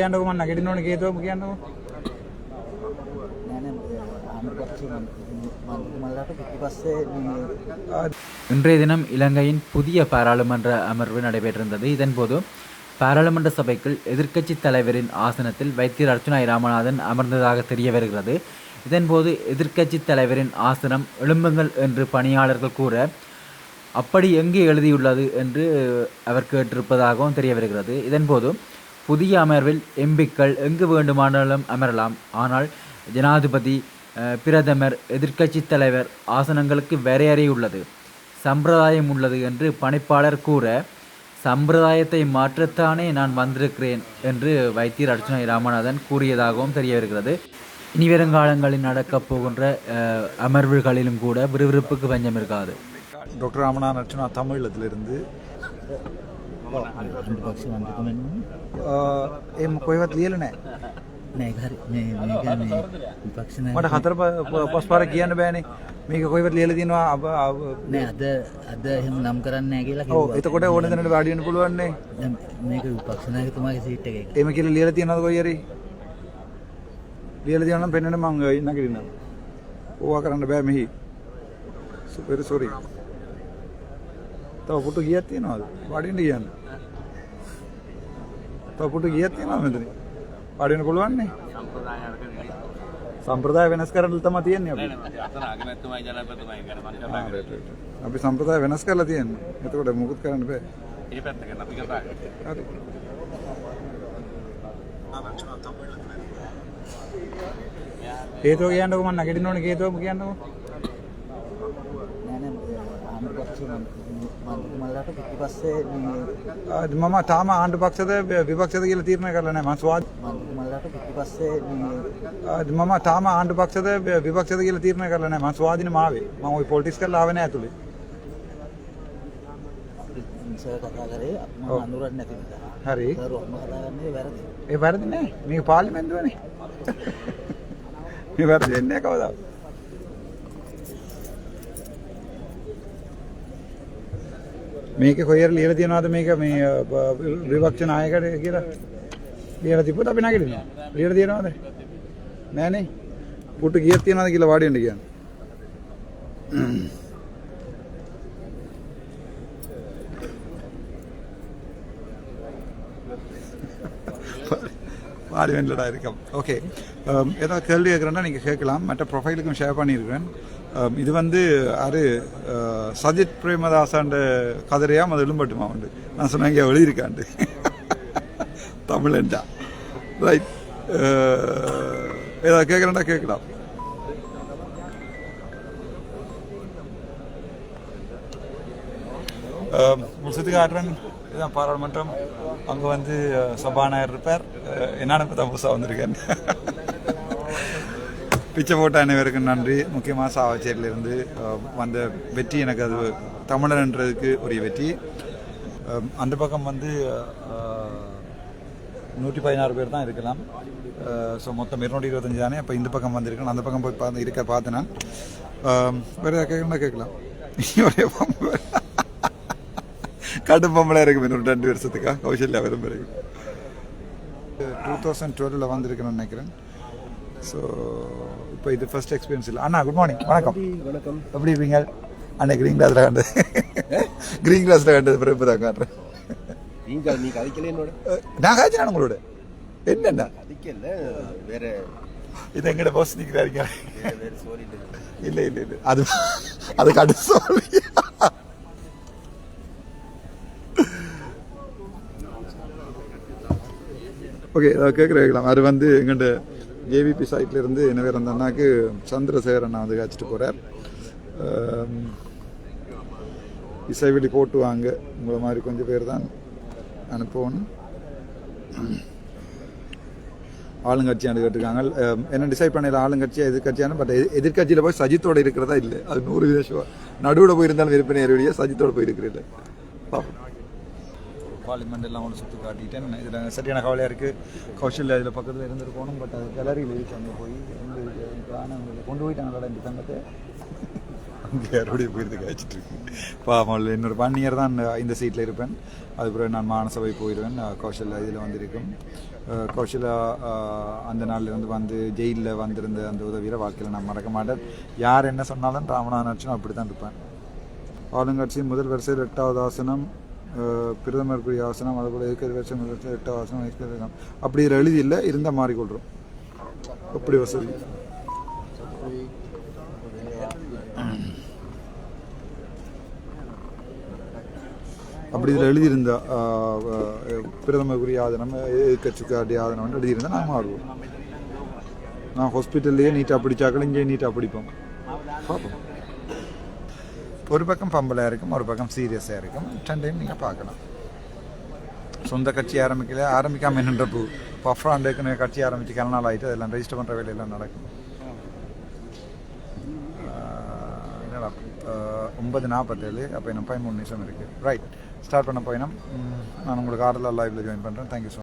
කියන්නක මන්න ගෙඩින ඕන හේතුව කියන්නක නෑන ආණ්ඩුපක්ෂ මන්තුමල්ලාට පිටිපස්සේ මේ இன்றைய தினம் இலங்கையின் புதிய பாராளுமன்ற அமர்வு நடைபெற்றிருந்தது இதன்போது பாராளுமன்ற சபைக்குள் எதிர்க்கட்சி தலைவரின் ஆசனத்தில் வைத்தியர் அர்ச்சுனாய் ராமநாதன் அமர்ந்ததாக தெரிய வருகிறது இதன்போது எதிர்க்கட்சி தலைவரின் ஆசனம் எழும்புங்கள் என்று பணியாளர்கள் கூற அப்படி எங்கே எழுதியுள்ளது என்று அவர் கேட்டிருப்பதாகவும் தெரிய வருகிறது இதன்போது புதிய அமர்வில் எம்பிக்கள் எங்கு வேண்டுமானாலும் அமரலாம். ஆனால் ஜனாதிபதி பிரதமர் எதிர்க்கட்சி தலைவர் ஆசனங்களுக்கு வரையறை உள்ளது. சம்பிரதாயம் உள்ளது என்று பணிப்பாளர் கூற சம்பிரதாயத்தை மாற்றத்தானே நான் வந்திருக்கிறேன் என்று வைத்தியர் அர்ச்சனை ராமநாதன் கூறியதாகவும் தெரிய வருகிறது இனி வருங்காலங்களில் நடக்கப் போகின்ற அமர்வுகளிலும் கூட விறுவிறுப்புக்கு பஞ்சம் இருக்காது. டாக்டர் ராமநாதன் அர்ச்சனா தமிழகத்திலிருந்து ඒ කොයිවත් ලියලා නැහැ. නෑ හරි. මේ මේක මේ විපක්ෂ නෑ මට හතර පස් පාර කියන්න බෑනේ. මේක කොයිවත් ලියලා තියෙනවා නෑ අද අද එහෙම නම් කරන්නේ නෑ කියලා කිව්වා. ඔව් එතකොට ඕන දැනට වාඩි වෙන්න පුළුවන් නේ. මේක විපක්ෂ නායකතුමාගේ සීට් එකේ එහෙම කියලා ලියලා තියෙනවද කොයි හරි? ලියලා තියෙනවා නම් පෙන්වන්න මම ඉන්න කිරිනම් ඕවා කරන්න බෑ මෙහි. සුපර් සෝරි තව පුටු ගියක් තියනවාද? වඩින්න කියන්න. තව පුටු ගියක් තියනවා මෙතන. වඩින්න පුළුවන් නේ. සම්ප්‍රදාය අරගෙන සම්ප්‍රදාය වෙනස් කරන්න තමයි තියෙන්නේ අපි. අපි සම්ප්‍රදාය වෙනස් කරලා තියෙන්නේ. එතකොට මොකුත් කරන්න බෑ. ඒ පැත්ත කරන අපි කතා කරමු. හේතුව කියන්නකො මම නැගිටින්න ඕනේ හේතුවම කියන්නකො. මම තාම ආණ්ඩු පක්ෂද විපක්ෂද කියලා තීරණය කරලා නැහැ. මම ස්වාධ මන්තුමල්ලාට පිටිපස්සේ මේ මම තාම ආණ්ඩු පක්ෂද විපක්ෂද කියලා තීරණය කරලා නැහැ. මම ස්වාධීන මාවේ. මම ওই පොලිටික්ස් කරලා ආවේ නැහැ ඇතුලේ. සර් කතා කරේ මම ඔව්. අඳුරන්නේ නැති නිසා හරි. සර් ඔක්ම කතාගන්නේ වැරදි ඒ වැරදි නෑ. මේක පාර්ලිමේන්තුවනේ මේ වැරදි වෙන්නේ නැහැ කවදාවත්. මේක කොහෙර ලියලා තියනවාද මේක මේ අ, බ- විපක්ෂ නායකට කියලා ලියලා තිබ්බොත් අපි නැගිටිනවා ලියලා තියනවාද නෑනේ පුටු කීයක් තියනවාද කියලා වාඩි වෙන්න කියන්නේ பார்லிமெண்ட்டில் இருக்கோம் ஓகே ஏதாவது கேள்வி கேட்குறேன்னா நீங்கள் கேட்கலாம் மற்ற ப்ரொஃபைலுக்கும் ஷேர் பண்ணியிருக்கிறேன் Um, இது வந்து அரு சஜித் பிரேமதாசாண்ட கதிரையாம் அது எழும்பட்டுமா உண்டு நான் சொன்னேன் இங்கே எழுதியிருக்காண்டு தமிழண்டா ரைட் ஏதாவது கேட்குறேன்டா கேட்கலாம் முடிச்சதுக்கு காட்டுறேன் இதுதான் பாராளுமன்றம் அங்கே வந்து சபாநாயகர் இருப்பார் அஹ், என்னன்னு இப்போ புதுசாக வந்திருக்கேன் பிச்சை போட்ட அனைவருக்கும் நன்றி. முக்கியமாக சாவச்சேரியிலிருந்து வந்த வெற்றி எனக்கு அது தமிழர்ன்றதுக்கு உரிய வெற்றி. அந்த பக்கம் வந்து நூற்றி பதினாறு பேர் தான் இருக்கலாம். ஸோ மொத்தம் இருநூற்றி இருபத்தஞ்சு தானே? அப்போ இந்த பக்கம் வந்திருக்கேன் அந்த பக்கம் போய் பார்த்து இருக்க பார்த்தேன்னா நான். கேட்கணும்னா கேட்கலாம். ஒரே பொம்பளை. கடும் பொம்பளை இருக்கு இன்னொரு ரெண்டு வருஷத்துக்கா. கௌசல்யா விரும்புகிறேன் டூ தௌசண்ட் டுவெலில் வந்திருக்கேன்னு நினைக்கிறேன். ஸோ இப்போ இது ஃபர்ஸ்ட் எக்ஸ்பீரியன்ஸ் இல்லை. அண்ணா குட் மார்னிங் வணக்கம். வணக்கம்? எப்படி இருப்பீங்க அண்ணா க்ரீன் கிளாஸில் கண்டது. க்ரீன் கிளாஸில் கண்டது. பிறகு இப்போ தான் காட்டுறேன் நீங்க நீ கதைக்கல என்னோட? அஹ், நான் காய்ச்சினா உங்களோட? என்னண்ணா? கதைக்கல வேற இது எங்கட பாஸ் நிற்கிறாருங்க இல்லை. இல்லை இல்லை அது அது கடும் சொல்லி. ஓகே கேட்குறேன் அது வந்து எங்கள்கிட்ட ஏவிபி சைட்லேருந்து எனவே அந்த அண்ணாக்கு சந்திரசேகர் அண்ணா வந்து காய்ச்சிட்டு போகிறார் இசைவெளி போட்டு வாங்க. உங்களை மாதிரி கொஞ்சம் பேர் தான் அனுப்பணும். ஆளுங்கட்சியாண்டு கேட்டிருக்காங்க. என்ன டிசைட் பண்ணல ஆளுங்கட்சியா எதிர்கட்சியான பட் எதிர்கட்சியில் போய் சஜித்தோட இருக்கிறதா இல்லை? அது நூறு விதேஷம் நடுவில் போயிருந்தாலும் விற்பனை ஏறிய சஜித்தோட போயிருக்கிறீங்க பார்ப்போம் பார்லிமெண்ட் எல்லாம் ஒன்று சுற்றி காட்டிட்டேன் இதில் சரியான கவலையாக இருக்குது கௌஷல்யா இதில் பக்கத்தில் இருந்துருக்கணும் பட் அது கேலரியில் இருக்கு அங்கே போய் எங்கே காணவங்களை கொண்டு போயிட்டாங்களா இந்த தங்கத்தை அங்கே யாரோடய போயிருந்து காய்ச்சிட்டு இருக்கு? பாவம் என்னோட ஒன் இயர் தான் இந்த சீட்டில் இருப்பேன். அதுக்கப்புறம் நான் மானசபை போயிடுவேன். கௌஷல்யா இதில் வந்திருக்கும். கௌஷலா அந்த நாள்லேருந்து வந்து ஜெயிலில் வந்திருந்த அந்த உதவியை வாழ்க்கையில் நான் மறக்க மாட்டேன். யார் என்ன சொன்னாலும் ராமநாதன் அப்படி தான் இருப்பேன். ஆளுங்கட்சி முதல் வரிசையில் எட்டாவது ஆசனம் பிரதமர் பிரதமருக்குரிய ஆசனம் அதுபோல் இருக்கிற வருஷம் எட்டு ஆசனம் இருக்கிற ஆசனம். அப்படி இதில் எழுதி இல்லை இருந்தால் மாறிக்கொள்கிறோம் அப்படி வசதி? அப்படி இதில் எழுதியிருந்தா பிரதமருக்குரிய ஆதனம் எதிர்கட்சிக்காரிய ஆதனம் எழுதியிருந்தா நான் மாறுவோம். நான் ஹாஸ்பிட்டல்லையே நீட்டாக பிடிச்சாக்கள் இங்கேயே நீட்டாக பிடிப்போம். பார்ப்போம் ஒரு பக்கம் பம்பலாக இருக்கும் ஒரு பக்கம் சீரியஸாக இருக்கும். ரெண்டையும் நீங்கள் பார்க்கலாம். சொந்த கட்சி ஆரம்பிக்கல ஆரம்பிக்காம என்னன்ற பூ. பஃப்ராண்டுக்கு கட்சி ஆரம்பித்து கல நாள் ஆகிட்டு அதெல்லாம் ரெஜிஸ்டர் பண்ணுற வேலையெல்லாம் நடக்கும். என்னடா ஒன்பது நாற்பத்தேழு அப்போ இன்னும் பதிமூணு நிமிஷம் இருக்குது ரைட் ஸ்டார்ட் பண்ண போயினோம். நான் உங்களுக்கு ஆர்டரில் லைவில் ஜாயின் பண்ணுறேன் தேங்க்யூ ஸோ